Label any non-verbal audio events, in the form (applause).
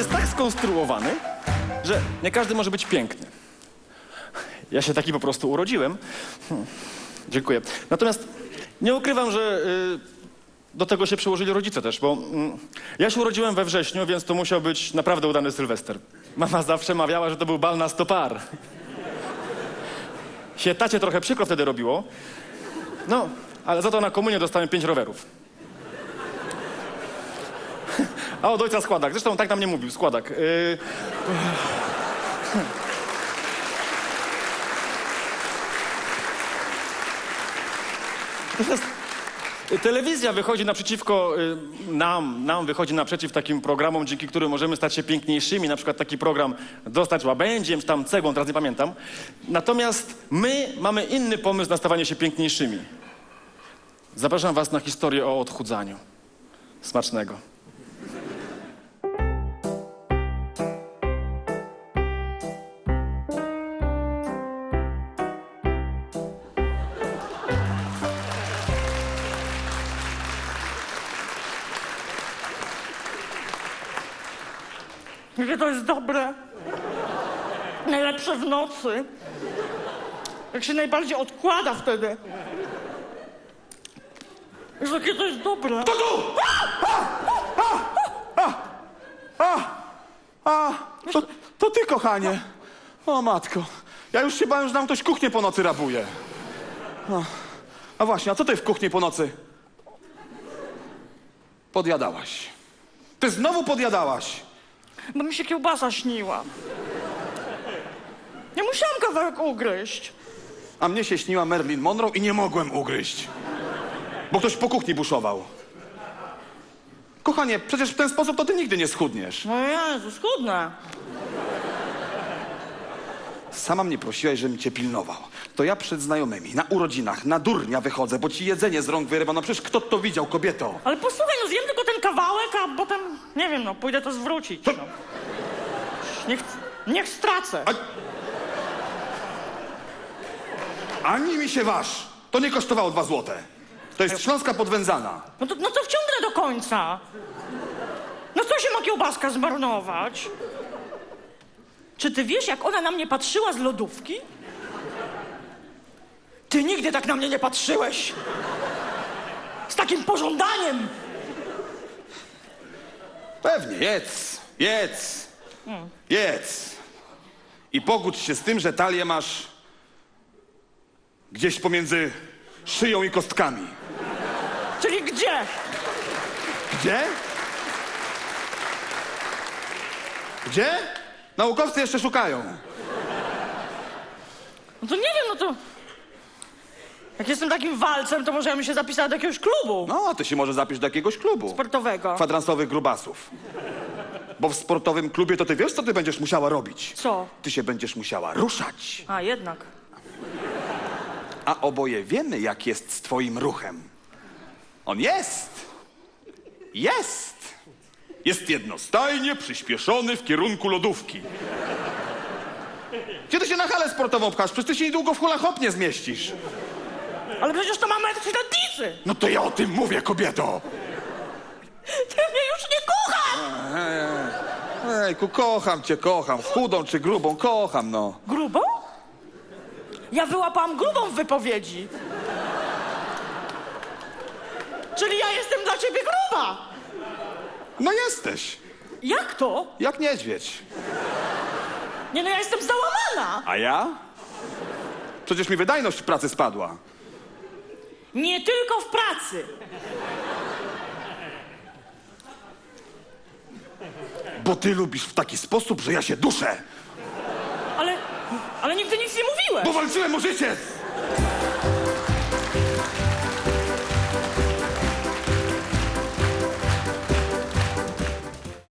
jest tak skonstruowany, że nie każdy może być piękny. Ja się taki po prostu urodziłem. Hmm, Dziękuję. Natomiast nie ukrywam, że y, do tego się przyłożyli rodzice też, bo mm, ja się urodziłem we wrześniu, więc to musiał być naprawdę udany Sylwester. Mama zawsze mawiała, że to był bal na sto par. Się tacie trochę przykro wtedy robiło. No, ale za to na komunię dostałem pięć rowerów. A od ojca składak. Zresztą tak nam nie mówił, składak. Yy... (sighs) Natomiast telewizja wychodzi naprzeciwko y, nam, nam wychodzi naprzeciw takim programom, dzięki którym możemy stać się piękniejszymi. Na przykład taki program Dostać łabędziem, czy tam cegłą, teraz nie pamiętam. Natomiast my mamy inny pomysł na stawanie się piękniejszymi. Zapraszam was na historię o odchudzaniu. Smacznego. Jakie to jest dobre. Najlepsze w nocy. Jak się najbardziej odkłada wtedy. Jezu, jakie to jest dobre. A, to, to ty, kochanie. O, matko. Ja już się bałem, że nam ktoś kuchnię po nocy rabuje. No. A właśnie, a co ty w kuchni po nocy? Podjadałaś. Ty znowu podjadałaś. Bo mi się kiełbasa śniła. Ja musiałam kawałek ugryźć. A mnie się śniła Marilyn Monroe i nie mogłem ugryźć. Bo ktoś po kuchni buszował. Kochanie, przecież w ten sposób to ty nigdy nie schudniesz. No Jezu, schudnę. Sama mnie prosiłaś, żebym cię pilnował. To ja przed znajomymi, na urodzinach, na durnia wychodzę, bo ci jedzenie z rąk wyrywa. No przecież kto to widział, kobieto? Ale posłuchaj, no zjem ten kawałek, a potem, nie wiem, no, pójdę to zwrócić. No. Niech, niech stracę. Ani mi się waż. To nie kosztowało dwa złote. To jest śląska podwędzana. No to, no to wciągnę do końca. No co się ma kiełbaska zmarnować? Czy ty wiesz, jak ona na mnie patrzyła z lodówki? Ty nigdy tak na mnie nie patrzyłeś. Z takim pożądaniem. Pewnie, jedz, jedz, jedz. I pogódź się z tym, że talię masz gdzieś pomiędzy szyją i kostkami. Czyli gdzie? Gdzie? Gdzie? Naukowcy jeszcze szukają. No to nie wiem, no to... Jak jestem takim walcem, to może ja bym się zapisała do jakiegoś klubu No, a ty się może zapisz do jakiegoś klubu. sportowego. Kwadransowych grubasów. Bo w sportowym klubie to ty wiesz, co ty będziesz musiała robić? Co? Ty się będziesz musiała ruszać. A, jednak. A oboje wiemy, jak jest z twoim ruchem. On jest. Jest. Jest jednostajnie przyspieszony w kierunku lodówki. Ty się na halę sportową pchasz? Przecież ty się niedługo w hula hop nie zmieścisz. Ale przecież to mamy jakieś średnicy. No to ja o tym mówię, kobieto. Ty mnie już nie kochasz! Ejku, kocham cię, kocham. Chudą czy grubą, kocham, no. Grubą? Ja wyłapałam grubą w wypowiedzi. Czyli ja jestem dla ciebie gruba. No jesteś. Jak to? Jak niedźwiedź. Nie no, ja jestem załamana. A ja? Przecież mi wydajność pracy spadła. Nie tylko w pracy. Bo ty lubisz w taki sposób, że ja się duszę. Ale, ale nigdy nic nie mówiłem. Bo walczyłem o życie!